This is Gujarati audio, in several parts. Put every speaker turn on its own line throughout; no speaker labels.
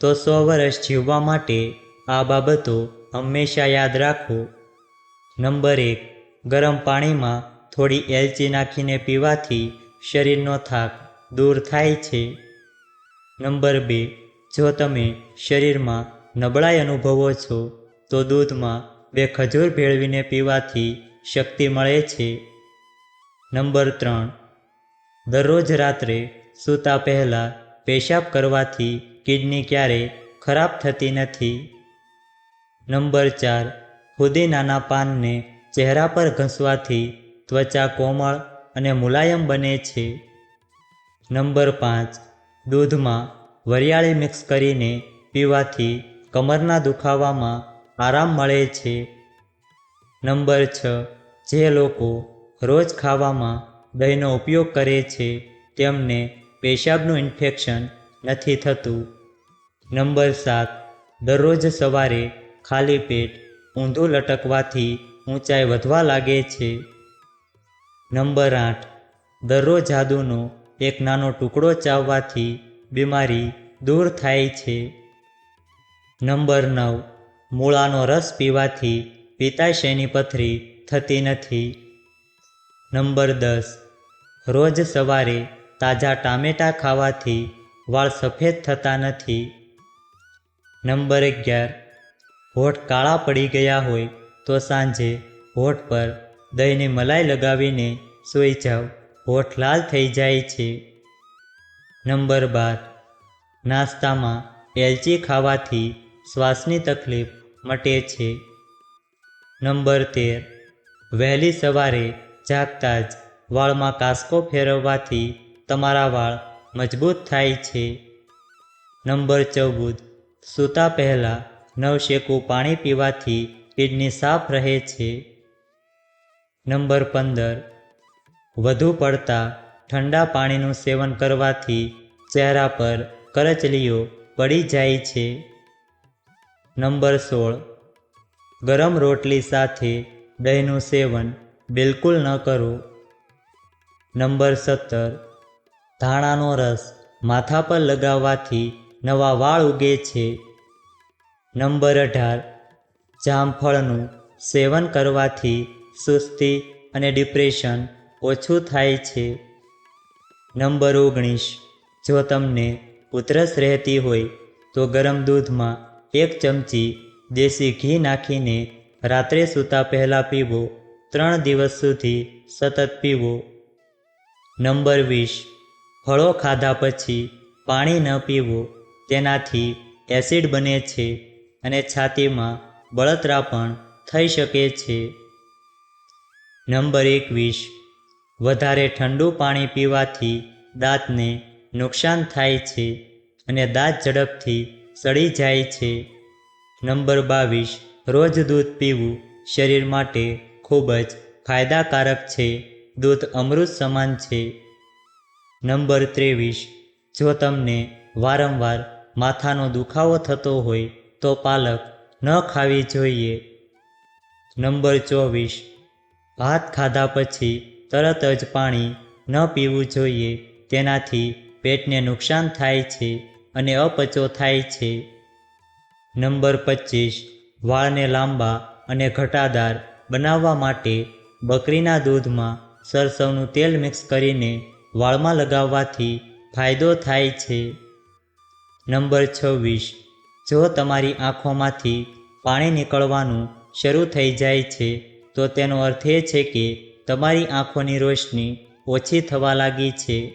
તો સો વર્ષ જીવવા માટે આ બાબતો હંમેશા યાદ રાખો. નંબર એક, ગરમ પાણીમાં થોડી એલચી નાખીને પીવાથી શરીરનો થાક દૂર થાય છે. નંબર બે, જો તમે શરીરમાં નબળાઈ અનુભવો છો, તો દૂધમાં બે ખજૂર ભેળવીને પીવાથી શક્તિ મળે છે. નંબર ત્રણ, દરરોજ રાત્રે સૂતા પહેલાં પેશાબ કરવાથી કિડની ક્યારેય ખરાબ થતી નથી? નંબર ચાર, ફુદીનાના પાનને ચહેરા પર ઘસવાથી ત્વચા કોમળ અને મુલાયમ બને છે. નંબર પાંચ, દૂધમાં વરિયાળી મિક્સ કરીને પીવાથી કમરના દુખાવામાં આરામ મળે છે. નંબર છ, જે લોકો રોજ ખાવામાં દહીંનો ઉપયોગ કરે છે, તેમને પેશાબનું ઇન્ફેક્શન નથી થતું. નંબર સાત. દરરોજ સવારે ખાલી પેટ ઊંધું લટકવાથી ઊંચાઈ વધવા લાગે છે. નંબર આઠ. દરરોજ જાદુનો એક નાનો ટુકડો ચાવવાથી બીમારી દૂર થાય છે. નંબર નવ. મૂળાનો રસ પીવાથી પિત્તાશયની પથરી થતી નથી? નંબર દસ. રોજ સવારે તાજા ટામેટાં ખાવાથી વાળ સફેદ થતા નથી? નંબર અગિયાર. હોઠ કાળા પડી ગયા હોય તો સાંજે હોઠ પર દહીંની મલાઈ લગાવીને સૂઈ જાઓ હોઠ લાલ થઈ જાય છે. નંબર બાર. નાસ્તામાં એલચી ખાવાથી શ્વાસની તકલીફ મટે છે. નંબર તેર. વહેલી સવારે જાગતા જ વાળમાં કાસકો ફેરવવાથી તમારા વાળ મજબૂત થાય છે. નંબર ચૌદ. સૂતા પહેલાં નવશેકું પાણી પીવાથી કિડની સાફ રહે છે. નંબર પંદર. વધુ પડતા ઠંડા પાણીનું સેવન કરવાથી ચહેરા પર કરચલીઓ પડી જાય છે. નંબર સોળ. ગરમ રોટલી સાથે દહીંનું સેવન બિલકુલ ન કરો. નંબર સત્તર. ધાણાનો રસ માથા પર લગાવવાથી નવા વાળ ઉગે છે. નંબર અઢાર. જામફળનું સેવન કરવાથી સુસ્તી અને ડિપ્રેશન ઓછું થાય છે. નંબર ઓગણીસ. જો તમને ઉધરસ રહેતી હોય, તો ગરમ દૂધમાં એક ચમચી દેશી ઘી નાખીને રાત્રે સૂતા પહેલાં પીવો, ત્રણ દિવસ સુધી સતત પીવો. નંબર વીસ. ફળો ખાધા પછી પાણી ન પીવું તેનાથી એસિડ બને છે અને છાતીમાં બળતરા પણ થઈ શકે છે. નંબર એકવીસ. વધારે ઠંડુ પાણી પીવાથી દાંતને નુકસાન થાય છે અને દાંત ઝડપથી સડી જાય છે. નંબર બાવીસ. રોજ દૂધ પીવું શરીર માટે ખૂબ જ ફાયદાકારક છે. દૂધ અમૃત સમાન છે. નંબર ત્રેવીસ. જો તમને વારંવાર માથાનો દુખાવો થતો હોય તો પાલક ન ખાવી જોઈએ. નંબર ચોવીસ. ભાત ખાધા પછી તરત જ પાણી ન પીવું જોઈએ. તેનાથી પેટને નુકસાન થાય છે અને અપચો થાય છે. નંબર પચીસ. વાળને લાંબા અને ઘટાદાર બનાવવા માટે બકરીના દૂધમાં સરસવનું તેલ મિક્સ કરીને વાળમાં લગાવવાથી ફાયદો થાય છે. નંબર છવ્વીસ. જો તમારી આંખોમાંથી પાણી નીકળવાનું શરૂ થઈ જાય છે, તો તેનો અર્થ એ છે કે તમારી આંખોની રોશની ઓછી થવા લાગી છે.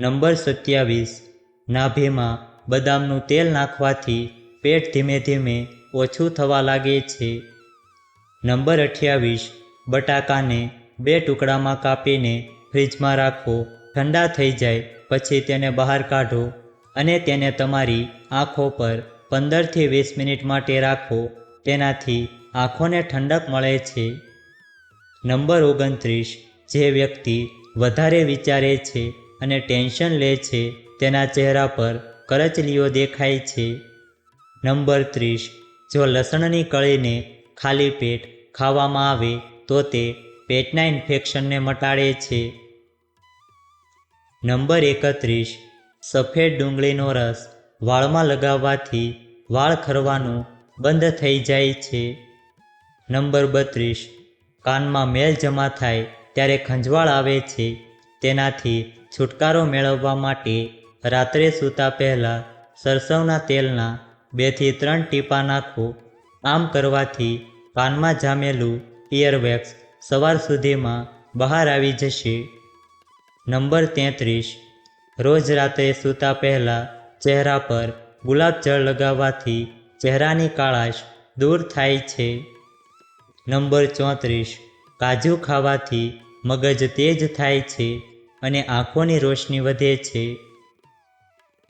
નંબર સત્યાવીસ. નાભીમાં બદામનું તેલ નાખવાથી પેટ ધીમે ધીમે ઓછું થવા લાગે છે. નંબર અઠ્યાવીસ. બટાકાને બે ટુકડામાં કાપીને ફ્રીજમાં રાખો, ઠંડા થઈ જાય, પછી તેને બહાર કાઢો. અને તેને તમારી આંખો પર પંદરથી વીસ મિનિટ માટે રાખો. તેનાથી આંખોને ઠંડક મળે છે. નંબર ઓગણત્રીસ. જે વ્યક્તિ વધારે વિચારે છે અને ટેન્શન લે છે, તેના ચહેરા પર કરચલીઓ દેખાય છે. નંબર ત્રીસ. જો લસણની કળીને ખાલી પેટ ખાવામાં આવે, તો તે પેટના ઇન્ફેક્શનને મટાડે છે. નંબર એકત્રીસ. સફેદ ડુંગળીનો રસ વાળમાં લગાવવાથી વાળ ખરવાનું બંધ થઈ જાય છે. નંબર બત્રીસ. કાનમાં મેલ જમા થાય ત્યારે ખંજવાળ આવે છે. તેનાથી છુટકારો મેળવવા માટે રાત્રે સૂતા પહેલાં સરસવના તેલના બેથી ત્રણ ટીપા નાખો. આમ કરવાથી કાનમાં જામેલું ઇયરવેક્સ સવાર સુધીમાં બહાર આવી જશે. નંબર તેત્રીસ. રોજ રાત્રે સૂતા પહેલાં ચહેરા પર ગુલાબ જળ લગાવવાથી ચહેરાની કાળાશ દૂર થાય છે. નંબર ચોત્રીસ. કાજુ ખાવાથી મગજ તેજ થાય છે અને આંખોની રોશની વધે છે.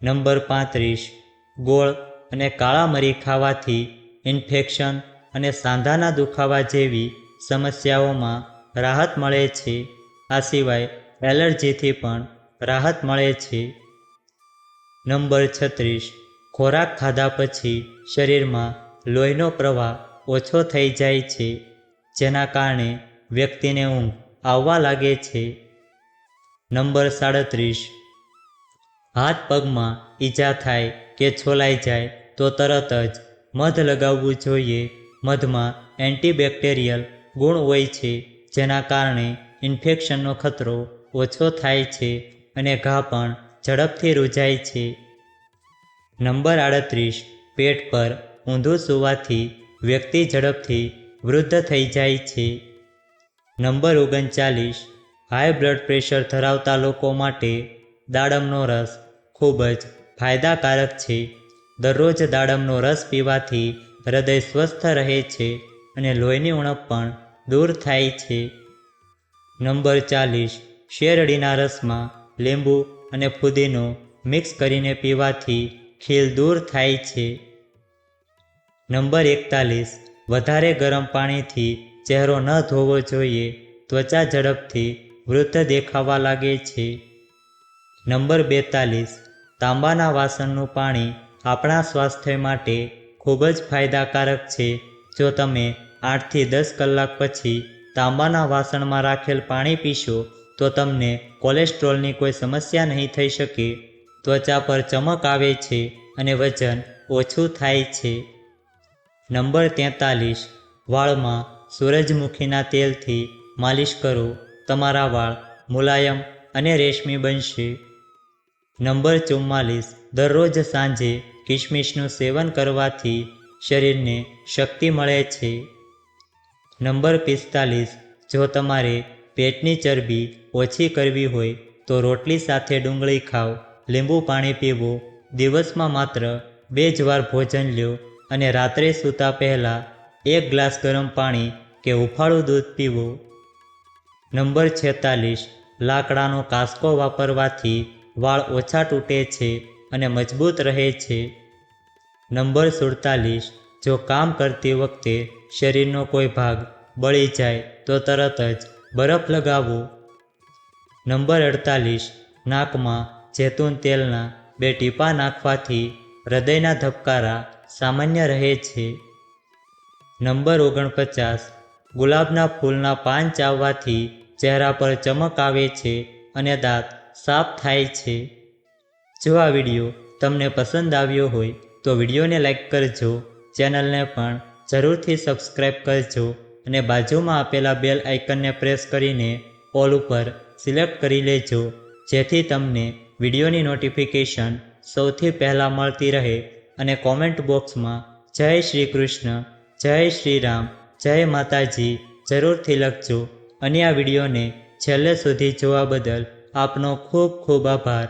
નંબર પાંત્રીસ. ગોળ અને કાળા મરી ખાવાથી ઇન્ફેક્શન અને સાંધાના દુખાવા જેવી સમસ્યાઓમાં રાહત મળે છે. આ સિવાય એલર્જીથી પણ રાહત મળે છે. નંબર છત્રીસ. ખોરાક ખાધા પછી શરીરમાં લોહીનો પ્રવાહ ઓછો થઈ જાય છે, જેના કારણે વ્યક્તિને ઊંઘ આવવા લાગે છે. નંબર સાડત્રીસ. હાથ પગમાં ઈજા થાય કે છોલાઈ જાય તો તરત જ મધ લગાવવું જોઈએ. મધમાં એન્ટીબેક્ટેરિયલ ગુણ હોય છે, જેના કારણે ઇન્ફેક્શનનો ખતરો ઓછો થાય છે. અને ઘા પણ ઝડપથી રૂજાય છે. નંબર આડત્રીસ, પેટ પર ઊંધું સૂવાથી વ્યક્તિ ઝડપથી વૃદ્ધ થઈ જાય છે. નંબર ઓગણચાલીસ, હાઈ બ્લડ પ્રેશર ધરાવતા લોકો માટે દાડમનો રસ ખૂબ જ ફાયદાકારક છે. દરરોજ દાડમનો રસ પીવાથી હૃદય સ્વસ્થ રહે છે અને લોહીની ઉણપ પણ દૂર થાય છે. નંબર ચાલીસ, શેરડીના રસમાં લીંબુ અને ફુદીનો મિક્સ કરીને પીવાથી ખીલ દૂર થાય છે. નંબર એકતાલીસ. વધારે ગરમ પાણીથી ચહેરો ન ધોવો જોઈએ, ત્વચા ઝડપથી વૃદ્ધ દેખાવા લાગે છે. નંબર બેતાલીસ. તાંબાના વાસણનું પાણી આપણા સ્વાસ્થ્ય માટે ખૂબ જ ફાયદાકારક છે. જો તમે આઠથી દસ કલાક પછી તાંબાના વાસણમાં રાખેલ પાણી પીશો તો તમને કોલેસ્ટ્રોલની કોઈ સમસ્યા નહીં થઈ શકે. ત્વચા પર ચમક આવે છે અને વજન ઓછું થાય છે. નંબર તેતાલીસ. વાળમાં સૂરજમુખીના તેલથી માલિશ કરો. તમારા વાળ મુલાયમ અને રેશમી બનશે. નંબર ચુમ્માલીસ. દરરોજ સાંજે કિશમિશનું સેવન કરવાથી શરીરને શક્તિ મળે છે. નંબર પિસ્તાલીસ. જો તમારે પેટની ચરબી ઓછી કરવી હોય તો રોટલી સાથે ડુંગળી ખાઓ, લીંબુ પાણી પીવું. દિવસમાં માત્ર બે જ વાર ભોજન લ્યો અને રાત્રે સૂતા પહેલાં એક ગ્લાસ ગરમ પાણી કે હુંફાળું દૂધ પીવું. નંબર છેતાલીસ, લાકડાનો કાસકો વાપરવાથી વાળ ઓછા તૂટે છે અને મજબૂત રહે છે. નંબર સુડતાલીસ, જો કામ કરતી વખતે શરીરનો કોઈ ભાગ બળી જાય તો તરત જ બરફ લગાવવો નંબર અડતાલીસ, નાકમાં જૈતૂન તેલના બે ટીપા નાખવાથી હૃદયના ધબકારા સામાન્ય રહે છે. નંબર ઓગણપચાસ, ગુલાબના ફૂલના પાન ચાવવાથી ચહેરા પર ચમક આવે છે અને દાંત સાફ થાય છે. જો આ વીડિયો તમને પસંદ આવ્યો હોય તો વિડીયોને લાઇક કરજો, ચેનલને પણ જરૂરથી સબસ્ક્રાઈબ કરજો અને બાજુમાં આપેલા બેલ આઇકનને પ્રેસ કરીને ઓલ ઉપર સિલેક્ટ કરી લેજો, જેથી તમને વિડીયોની નોટિફિકેશન સૌથી પહેલાં મળતી રહે અને કોમેન્ટ બોક્સમાં જય શ્રી કૃષ્ણ, જય શ્રી રામ, જય માતાજી જરૂરથી લખજો. અને આ વિડીયોને છેલ્લે સુધી જોવા બદલ આપનો ખૂબ ખૂબ આભાર.